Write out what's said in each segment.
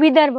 विदर्भ.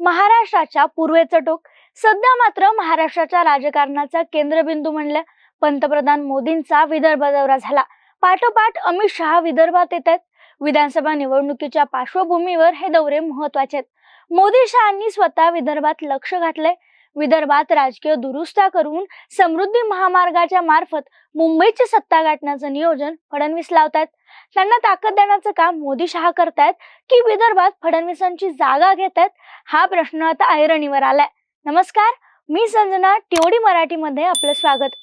महाराष्ट्राच्या पूर्वेचं टोक सध्या मात्र महाराष्ट्राच्या राजकारणाचा केंद्रबिंदू म्हणल्या पंतप्रधान मोदींचा विदर्भ दौरा झाला. पाठोपाठ अमित शहा विदर्भात येत आहेत. विधानसभा निवडणुकीच्या पार्श्वभूमीवर हे दौरे महत्त्वाचे आहेत. मोदी शहांनी स्वतः विदर्भात लक्ष घातलंय. विदर्भात राजकीय दुरुस्त्या करून समृद्धी महामार्गाच्या मार्फत मुंबईची सत्ता गाठण्याचं नियोजन फडणवीस लावतायत. त्यांना ताकद देण्याचं काम मोदी शहा करतायत की विदर्भात फडणवीसांची जागा घेतायत हा प्रश्न आता ऐरणीवर आलाय. नमस्कार मी संजना टिवडी मराठीमध्ये आपलं स्वागत.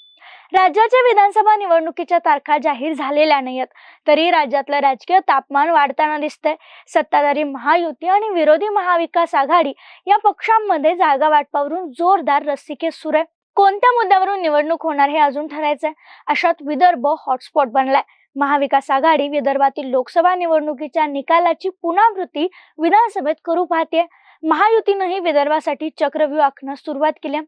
राज्याच्या विधानसभा निवडणुकीच्या तारखा जाहीर झालेल्या नाहीयेत. तरी राज्यातलं राजकीय तापमान वाढताना दिसतंय. सत्ताधारी महायुती आणि विरोधी महाविकास आघाडी या पक्षांमध्ये जागा वाटपावरून जोरदार रस्सिके सुरू आहे. कोणत्या मुद्द्यावरून निवडणूक होणार हे अजून ठरायचंय. अशात विदर्भ हॉटस्पॉट बनलाय. महाविकास आघाडी विदर्भातील लोकसभा निवडणुकीच्या निकालाची पुनरावृत्ती विधानसभेत करू पाहते महायुतीनंही विदर्भासाठी चक्रव्यूह आखण्यास सुरुवात केली.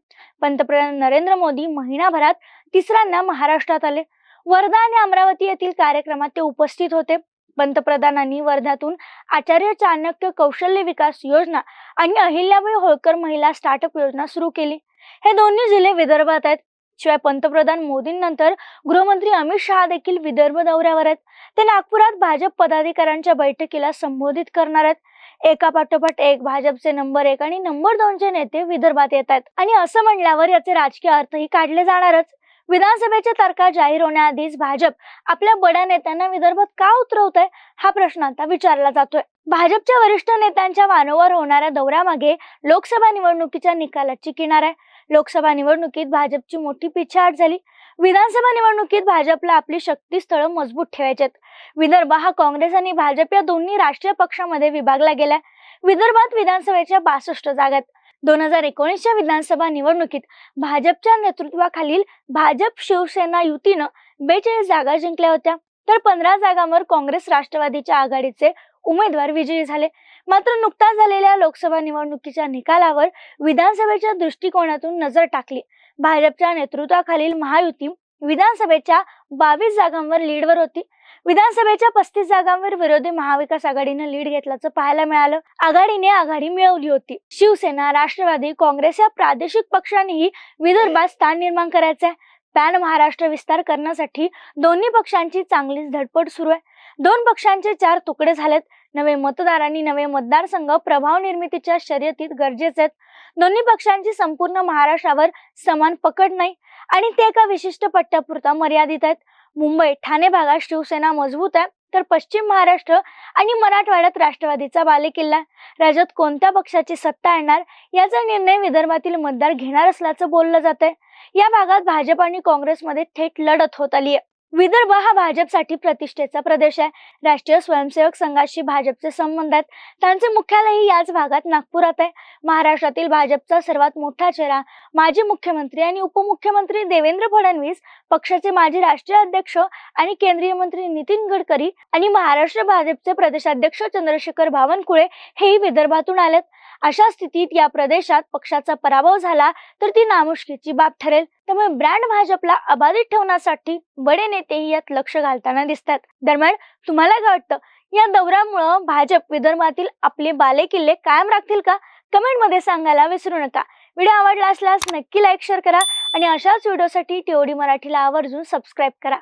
पंतप्रधान नरेंद्र मोदी महिनाभरात तिसऱ्यांदा महाराष्ट्रात आले. वर्धा आणि अमरावती येथील कार्यक्रमात ते उपस्थित होते. पंतप्रधानांनी वर्ध्यातून आचार्य चाणक्य कौशल्य विकास योजना आणि अहिल्याबाई होळकर महिला स्टार्टअप योजना सुरू केली. हे दोन्ही जिल्हे विदर्भात आहेत. शिवाय पंतप्रधान मोदींनंतर गृहमंत्री अमित शहा देखील विदर्भ दौऱ्यावर आहेत. ते नागपुरात भाजप पदाधिकाऱ्यांच्या बैठकीला संबोधित करणार आहेत. एका पाठोपाठ एक भाजपचे नंबर एक आणि नंबर दोनचे नेते विदर्भात येत आहेत. आणि असं म्हणल्यावर याचे राजकीय अर्थही काढले जाणारच. विधानसभेच्या तारखा जाहीर होण्याआधीच भाजप आपल्या बड्या नेत्यांना विदर्भात का उतरवत आहे हा प्रश्न आता विचारला जातोय. भाजपच्या वरिष्ठ नेत्यांच्या वारंवार होणाऱ्या दौऱ्यामागे लोकसभा निवडणुकीच्या निकालाची किनार आहे. लोकसभा निवडणुकीत भाजपची मोठी पिछाट झाली. विधानसभा निवडणुकीत भाजपला आपली शक्तीस्थळं मजबूत ठेवायचे विदर्भ हा काँग्रेस आणि भाजप या दोन्ही राष्ट्रीय पक्षामध्ये विभागला गेलाय. विदर्भात विधानसभेच्या बासष्ट जागात. दोन हजार एकोणीसच्या विधानसभा निवडणुकीत भाजपच्या नेतृत्वाखालील भाजप शिवसेना युतीनं बेचाळीस जागा जिंकल्या होत्या. तर पंधरा जागांवर काँग्रेस राष्ट्रवादीच्या आघाडीचे उमेदवार विजयी झाले. मात्र नुकताच झालेल्या लोकसभा निवडणुकीच्या निकालावर विधानसभेच्या दृष्टिकोनातून नजर टाकली. भाजपच्या नेतृत्वाखालील महायुती विधानसभेच्या बावीस जागांवर लीडवर होती. विधानसभेच्या पस्तीस जागांवर विरोधी महाविकास आघाडीनं लीड घेतल्याचं पाहायला मिळालं. आघाडीने आघाडी मिळवली होती. शिवसेना राष्ट्रवादी काँग्रेस या प्रादेशिक पक्षांनीही विदर्भात स्थान निर्माण करायचंय. पॅन महाराष्ट्र विस्तार करण्यासाठी दोन्ही पक्षांची चांगलीच धडपड सुरू आहे. दोन पक्षांचे चार तुकडे झालेत. नवे मतदार आणि नवे मतदारसंघ प्रभाव निर्मितीच्या शर्यतीत गरजेचे आहेत. दोन्ही पक्षांची संपूर्ण महाराष्ट्रावर समान पकड नाही आणि ते एका विशिष्ट पट्ट्यापुरता मर्यादित आहेत. मुंबई ठाणे भागात शिवसेना मजबूत आहे. तर पश्चिम महाराष्ट्र आणि मराठवाड्यात राष्ट्रवादीचा बालेकिल्ला आहे. राज्यात कोणत्या पक्षाची सत्ता येणार याचा निर्णय विदर्भातील मतदार घेणार असल्याचं बोललं जात आहे या भागात भाजप आणि काँग्रेसमध्ये थेट लढत होत आली आहे. विदर्भ हा भाजपसाठी प्रतिष्ठेचा प्रदेश आहे. राष्ट्रीय स्वयंसेवक संघाशी भाजपचे संबंध आहेत. त्यांचे मुख्यालयही याच भागात नागपुरात आहे. महाराष्ट्रातील भाजपचा सर्वात मोठा चेहरा माजी मुख्यमंत्री आणि उपमुख्यमंत्री देवेंद्र फडणवीस पक्षाचे माजी राष्ट्रीय अध्यक्ष आणि केंद्रीय मंत्री नितीन गडकरी आणि महाराष्ट्र भाजपचे प्रदेशाध्यक्ष चंद्रशेखर बावनकुळे हेही विदर्भातून आलेत. अशा स्थितीत या प्रदेशात पक्षाचा पराभव झाला तर ती नामुष्कीची बाब ठरेल. त्यामुळे ब्रँड भाजपला अबाधित ठेवण्यासाठी बडे नेतेही यात लक्ष घालताना दिसतात. दरम्यान तुम्हाला काय वाटतं? या दौऱ्यामुळं भाजप विदर्भातील आपले बाले किल्ले कायम राखतील का? कमेंटमध्ये सांगायला विसरू नका. व्हिडिओ आवडला असल्यास नक्की लाईक शेअर करा आणि अशाच व्हिडिओसाठी टीओडी मराठीला आवर्जून सबस्क्राईब करा.